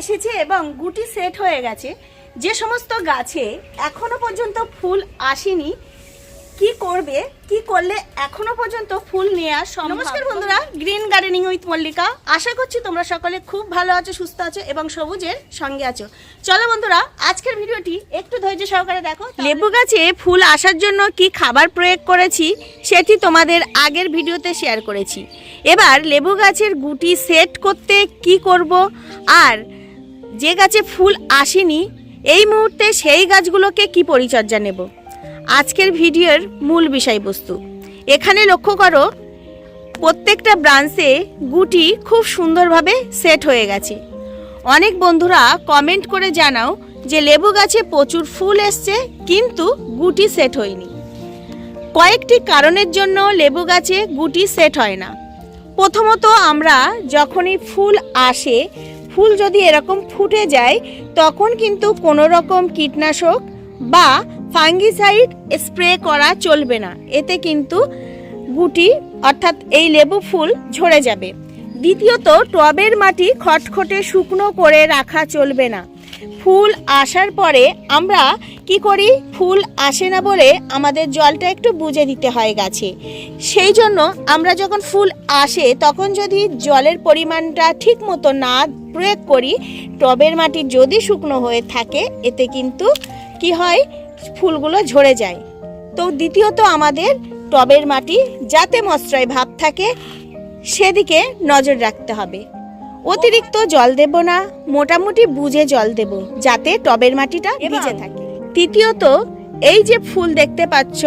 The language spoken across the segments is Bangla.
এসেছে এবং গুটি সেট হয়ে গেছে। যে সমস্ত গাছে এখনও পর্যন্ত ফুল আসেনি কি করবে কি করলে এখনও পর্যন্ত ফুল নিয়ে আস নমস্কার বন্ধুরা গ্রিন গার্ডেনিং উইথ মল্লিকা আশা করছি তোমরা সকলে খুব ভালো আছো সুস্থ আছো এবং সবুজের সঙ্গে আছো। চলো বন্ধুরা আজকের ভিডিওটি একটু ধৈর্য সহকারে দেখো লেবু গাছে ফুল আসার জন্য কি খাবার প্রয়োগ করেছি সেটি তোমাদের আগের ভিডিওতে শেয়ার করেছি। এবার লেবু গাছের গুটি সেট করতে কি করব আর যে গাছে ফুল আসেনি, এই মুহূর্তে সেই গাছগুলোকে কি পরিচর্যা নেব? আজকের ভিডিওর মূল বিষয়বস্তু। এখানে লক্ষ্য করো, প্রত্যেকটা ব্রাঞ্চে গুটি খুব সুন্দরভাবে সেট হয়ে গেছে। অনেক বন্ধুরা কমেন্ট করে জানাও যে লেবু গাছে প্রচুর ফুল এসছে, কিন্তু গুটি সেট হয়নি। কয়েকটি কারণের জন্য লেবু গাছে গুটি সেট হয় না। প্রথমত আমরা যখনই ফুল আসে ফুল যদি এরকম ফুটে যায়, তখন কিন্তু কোনো রকম কীটনাশক বা ফাঙ্গিসাইড স্প্রে করা চলবে না। এতে কিন্তু গুটি, অর্থাৎ এই লেবু ফুল ঝরে যাবে। দ্বিতীয়ত, টবের মাটি খটখটে শুকনো করে রাখা চলবে না। ফুল আসার পরে আমরা কি করি? ফুল আসে না বলে আমাদের জলটা একটু বুঝে দিতে হয় গাছে। সেই জন্য আমরা যখন ফুল আসে, তখন যদি জলের পরিমাণটা ঠিক মতো না প্রয়োগ করি, টবের মাটি যদি শুকনো হয়ে থাকে, এতে কিন্তু কি হয়? ফুলগুলো ঝরে যায়। তো দ্বিতীয়ত আমাদের টবের মাটি যাতে মশরায় ভাব থাকে, সেদিকে নজর রাখতে হবে। অতিরিক্ত জল দেব না মোটামুটি বুঝে জল দেব যাতে টবের মাটিটা ভিজে থাকে। তৃতীয়ত এই যে ফুল দেখতে পাচ্ছ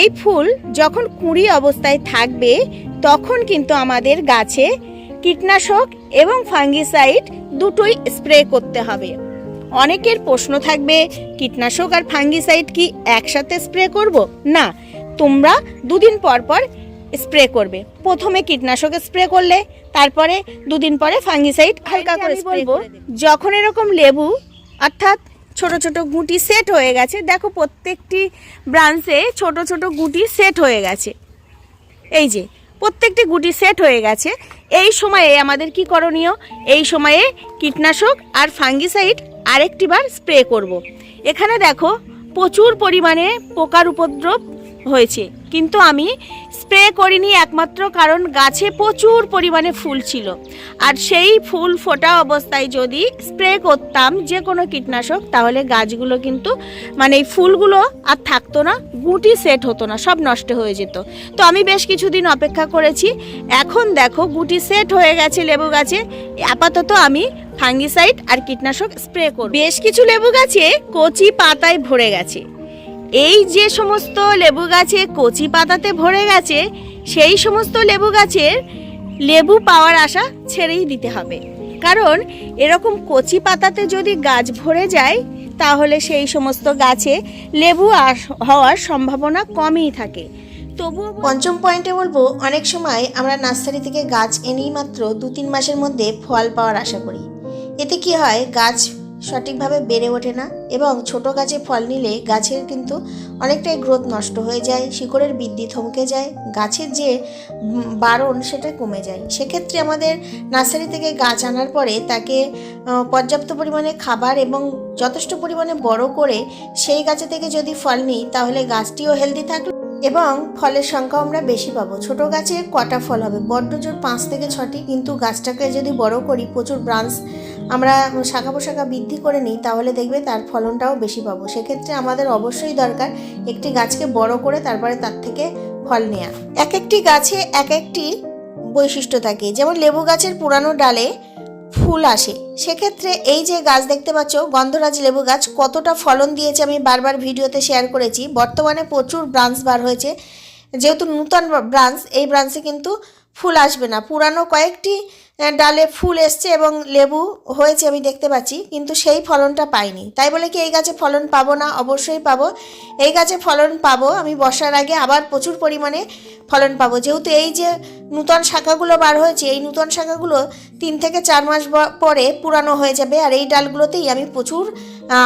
এই ফুল যখন কুঁড়ি অবস্থায় থাকবে তখন কিন্তু আমাদের গাছে কীটনাশক এবং ফাঙ্গিসাইড দুটোই স্প্রে করতে হবে। অনেকের প্রশ্ন থাকবে কীটনাশক আর ফাঙ্গিসাইড কি একসাথে স্প্রে করব? না তোমরা দুদিন পর পর স্প্রে করবে। প্রথমে কীটনাশক স্প্রে করলে তারপরে দুদিন পরে ফাঙ্গিসাইড হালকা করে স্প্রে করবে যখন এরকম লেবু অর্থাৎ ছোট ছোট গুটি সেট হয়ে গেছে দেখো প্রত্যেকটি ব্রাঞ্চে ছোট ছোট গুটি সেট হয়ে গেছে। এই যে প্রত্যেকটি গুটি সেট হয়ে গেছে। এই সময়ে আমাদের কি করণীয়? এই সময়ে কীটনাশক আর ফাঙ্গিসাইড আরেকটি বার স্প্রে করব। এখানে দেখো প্রচুর পরিমাণে পোকার উপদ্রব হয়েছে। কিন্তু আমি স্প্রে করিনি একমাত্র কারণ গাছে প্রচুর পরিমাণে ফুল ছিল। আর সেই ফুল ফোটা অবস্থায় যদি স্প্রে করতাম যে কোনো কীটনাশক, তাহলে গাছগুলো কিন্তু মানে এই ফুলগুলো আর থাকতো না, গুটি সেট হতো না, সব নষ্ট হয়ে যেত। তো আমি বেশ কিছুদিন অপেক্ষা করেছি। এখন দেখো গুটি সেট হয়ে গেছে লেবু গাছে। আপাতত আমি ফাঙ্গিসাইড আর কীটনাশক স্প্রে করব। বেশ কিছু লেবু গাছে কচি পাতায় ভরে গেছে। এই যে সমস্ত লেবু গাছে কচি পাতাতে ভরে গেছে, সেই সমস্ত লেবু গাছের লেবু পাওয়ার আশা ছেড়েই দিতে হবে। কারণ এরকম কচি পাতাতে যদি গাছ ভরে যায়, তাহলে সেই সমস্ত গাছে লেবু আস- হওয়ার সম্ভাবনা কমই থাকে। তবুও পঞ্চম পয়েন্টে বলব, অনেক সময় আমরা নার্সারি থেকে গাছ এনেই মাত্র দু তিন মাসের মধ্যে ফল পাওয়ার আশা করি। এতে কি হয়, গাছ সঠিকভাবে বেড়ে ওঠে না এবং ছোট গাছে ফল নিলে গাছের কিন্তু অনেকটাই গ্রোথ নষ্ট হয়ে যায়, শিকড়ের বৃদ্ধি থমকে যায়, গাছের যে বারণ সেটা কমে যায়। সেক্ষেত্রে আমাদের নার্সারি থেকে গাছ আনার পরে তাকে পর্যাপ্ত পরিমাণে খাবার এবং যথেষ্ট পরিমাণে বড় করে সেই গাছে থেকে যদি ফল নিই, তাহলে গাছটিও হেলদি থাকবে এবং ফলের সংখ্যাও আমরা বেশি পাবো। ছোট গাছে কটা ফল হবে? বড্ড জোর পাঁচ থেকে ছটি, কিন্তু গাছটাকে যদি বড় করি, প্রচুর ব্রাঞ্চ আমরা শাখা পোশাখা বৃদ্ধি করে নিই, তাহলে দেখবে তার ফলনটাও বেশি পাবো। সেক্ষেত্রে আমাদের অবশ্যই দরকার একটি গাছকে বড় করে তারপরে তার থেকে ফল নেওয়া এক একটি গাছে এক একটি বৈশিষ্ট্য থাকে। যেমন লেবু গাছের পুরানো ডালে ফুল আসে। সেক্ষেত্রে এই যে গাছ দেখতে পাচ্ছ, গন্ধরাজ লেবু গাছ, কতটা ফলন দিয়েছে আমি বারবার ভিডিওতে শেয়ার করেছি। বর্তমানে প্রচুর ব্রাঞ্চ বার হয়েছে। যেহেতু নূতন ব্রাঞ্চ এই ব্রাঞ্চে কিন্তু ফুল আসবে না। পুরানো কয়েকটি ডালে ফুল এসছে এবং লেবু হয়েছে আমি দেখতে পাচ্ছি, কিন্তু সেই ফলনটা পাইনি। তাই বলে কি এই গাছে ফলন পাবো না? অবশ্যই পাবো। এই গাছে ফলন পাবো, আমি বর্ষার আগে আবার প্রচুর পরিমাণে ফলন পাবো। যেহেতু এই যে নূতন শাখাগুলো বার হয়েছে, এই নূতন শাখাগুলো তিন থেকে চার মাস পরে পুরানো হয়ে যাবে, আর এই ডালগুলোতেই আমি প্রচুর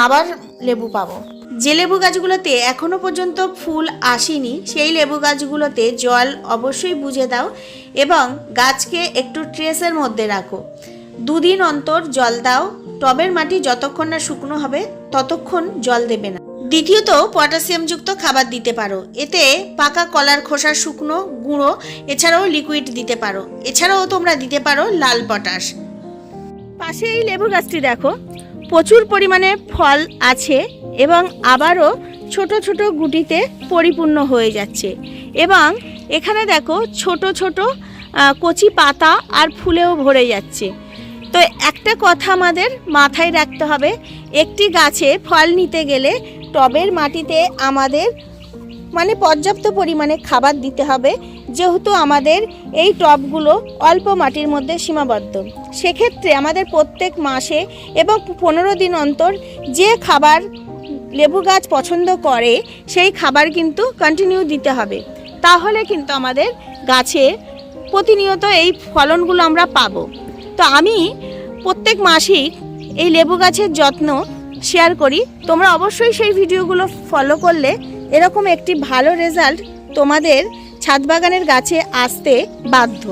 আবার লেবু পাবো। যে লেবু গাছগুলোতে এখনও পর্যন্ত ফুল আসেনি, সেই লেবু গাছগুলোতে জল অবশ্যই বুঝে দাও এবং গাছকে একটু ট্রেসের মধ্যে রাখো। দুদিন অন্তর জল দাও, টবের মাটি যতক্ষণ না শুকনো হবে ততক্ষণ জল দেবে না। দ্বিতীয়ত, পটাশিয়ামযুক্ত খাবার দিতে পারো, এতে পাকা কলার খোসা শুকনো, গুঁড়ো, এছাড়াও লিকুইড দিতে পারো। এছাড়াও তোমরা দিতে পারো লাল পটাশ। পাশে এই লেবু গাছটি দেখো, প্রচুর পরিমাণে ফল আছে এবং আবারও ছোট ছোট গুটিতে পরিপূর্ণ হয়ে যাচ্ছে। এবং এখানে দেখো ছোট ছোট কচি পাতা আর ফুলেও ভরে যাচ্ছে। তো একটা কথা আমাদের মাথায় রাখতে হবে, একটি গাছে ফল নিতে গেলে টবের মাটিতে আমাদের মানে পর্যাপ্ত পরিমাণে খাবার দিতে হবে, যেহেতু আমাদের এই টবগুলো অল্প মাটির মধ্যে সীমাবদ্ধ। সেক্ষেত্রে আমাদের প্রত্যেক মাসে এবং পনেরো দিন অন্তর যে খাবার লেবু গাছ পছন্দ করে, সেই খাবার কিন্তু কন্টিনিউ দিতে হবে। তাহলে কিন্তু আমাদের গাছে প্রতিনিয়ত এই ফলনগুলো আমরা পাবো। তো আমি প্রত্যেক মাসেই এই লেবু গাছের যত্ন শেয়ার করি। তোমরা অবশ্যই সেই ভিডিওগুলো ফলো করলে এরকম একটি ভালো রেজাল্ট তোমাদের ছাদ বাগানের গাছে আসতে বাধ্য।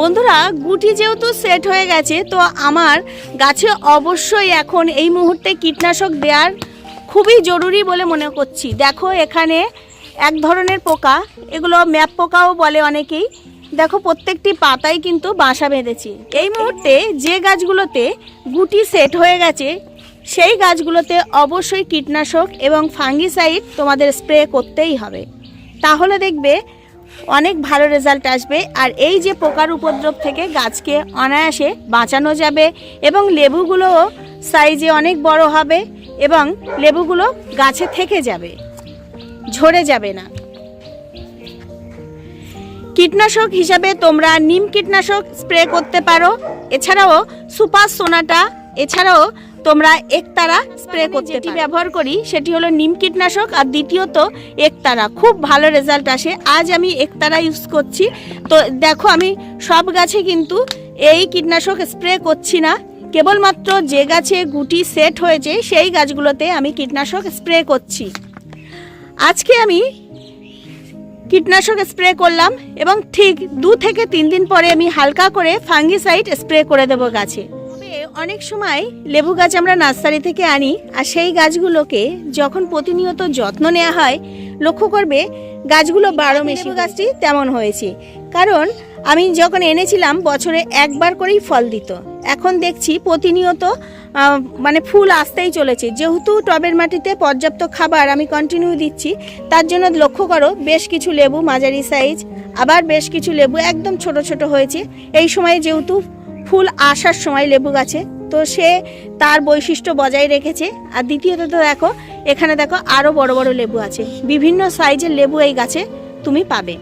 বন্ধুরা, গুটি যেহেতু সেট হয়ে গেছে, তো আমার গাছে অবশ্যই এখন এই মুহূর্তে কীটনাশক দেওয়ার খুবই জরুরি বলে মনে করছি। দেখো এখানে এক ধরনের পোকা, এগুলো ম্যাপ পোকাও বলে অনেকেই। দেখো প্রত্যেকটি পাতায় কিন্তু বাসা বেঁধেছে। এই মুহূর্তে যে গাছগুলোতে গুটি সেট হয়ে গেছে, সেই গাছগুলোতে অবশ্যই কীটনাশক এবং ফাঙ্গিসাইড তোমাদের স্প্রে করতেই হবে। তাহলে দেখবে অনেক ভালো রেজাল্ট আসবে আর এই যে পোকার উপদ্রব থেকে গাছকে অনায়াসে বাঁচানো যাবে এবং লেবুগুলোও সাইজে অনেক বড় হবে। এবং লেবুগুলো গাছে থেকে যাবে। ঝরে যাবে না। কীটনাশক হিসাবে তোমরা নিম কীটনাশক স্প্রে করতে পারো। এছাড়াও সুপার সোনাটা এছাড়াও তোমরা একতারা স্প্রে করতে যেটি ব্যবহার করি সেটি হলো নিম কীটনাশক আর দ্বিতীয়ত একতারা। খুব ভালো রেজাল্ট আসে। আজ আমি একতারা ইউজ করছি। তো দেখো আমি সব গাছে কিন্তু এই কীটনাশক স্প্রে করছি না। কেবলমাত্র যে গাছে গুটি সেট হয়েছে সেই গাছগুলোতে আমি কীটনাশক স্প্রে করছি। আজকে আমি কীটনাশক স্প্রে করলাম এবং ঠিক দু থেকে তিন দিন পরে আমি হালকা করে ফাঙ্গিসাইড স্প্রে করে দেবো গাছে। অনেক সময় লেবু গাছ আমরা নার্সারি থেকে আনি আর সেই গাছগুলোকে যখন প্রতিনিয়ত যত্ন নেওয়া হয় লক্ষ্য করবে গাছগুলো বারো মেশি গাছটি তেমন হয়েছে। কারণ আমি যখন এনেছিলাম, বছরে একবার করেই ফল দিত। এখন দেখছি প্রতিনিয়ত মানে ফুল আসতেই চলেছে। যেহেতু টবের মাটিতে পর্যাপ্ত খাবার আমি কন্টিনিউ দিচ্ছি, তার জন্য লক্ষ্য করো, বেশ কিছু লেবু, মাঝারি সাইজ আবার বেশ কিছু লেবু একদম ছোট ছোট হয়েছে। এই সময় যেহেতু ফুল আসার সময় লেবু গাছে, তো সে তার বৈশিষ্ট্য বজায় রেখেছে। আর দ্বিতীয়ত তো দেখো, এখানে দেখো আরও বড় বড় লেবু আছে। বিভিন্ন সাইজের লেবু এই গাছে তুমি পাবে।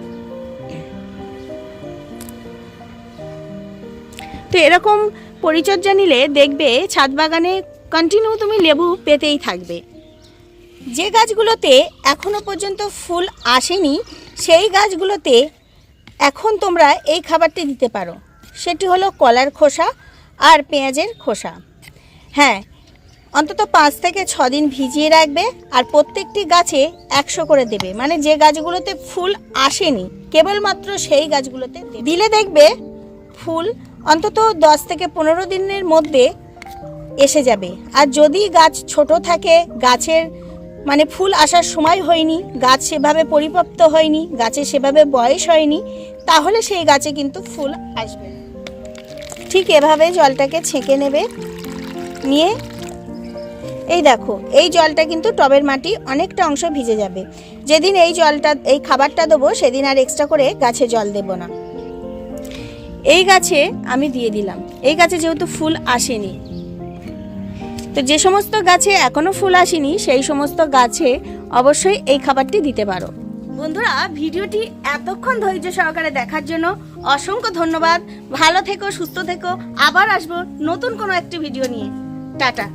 তো এরকম পরিচর্যা নিলে দেখবে ছাদ বাগানে কন্টিনিউ তুমি লেবু পেতেই থাকবে। যে গাছগুলোতে এখনও পর্যন্ত ফুল আসেনি, সেই গাছগুলোতে এখন তোমরা এই খাবারটি দিতে পারো। সেটি হলো কলার খোসা আর পেঁয়াজের খোসা। হ্যাঁ অন্তত পাঁচ থেকে ছ দিন ভিজিয়ে রাখবে আর প্রত্যেকটি গাছে একশো করে দেবে। মানে যে গাছগুলোতে ফুল আসেনি, কেবলমাত্র সেই গাছগুলোতে দিলে দেখবে ফুল অন্তত দশ থেকে পনেরো দিনের মধ্যে এসে যাবে। আর যদি গাছ ছোট থাকে, গাছের মানে ফুল আসার সময় হয়নি, গাছ সেভাবে পরিপক্ত হয়নি, গাছে সেভাবে বয়স হয়নি, তাহলে সেই গাছে কিন্তু ফুল আসবে ঠিক এভাবে জলটাকে ছেঁকে নেবে, নিয়ে এই দেখো, এই জলটা কিন্তু টবের মাটি অনেকটা অংশ ভিজে যাবে। যেদিন এই জলটা, এই খাবারটা দেবো, সেদিন আর এক্সট্রা করে গাছে জল দেবো না। এই গাছে আমি দিয়ে দিলাম। এই গাছে যেহেতু ফুল আসেনি। তো যে সমস্ত গাছে এখনও ফুল আসেনি, সেই সমস্ত গাছে অবশ্যই এই খাবারটি দিতে পারো। বন্ধুরা, ভিডিওটি এতক্ষণ ধৈর্য সহকারে দেখার জন্য অসংখ্য ধন্যবাদ। ভালো থেকো, সুস্থ থেকো। আবার আসব নতুন কোনো একটি ভিডিও নিয়ে। টাটা।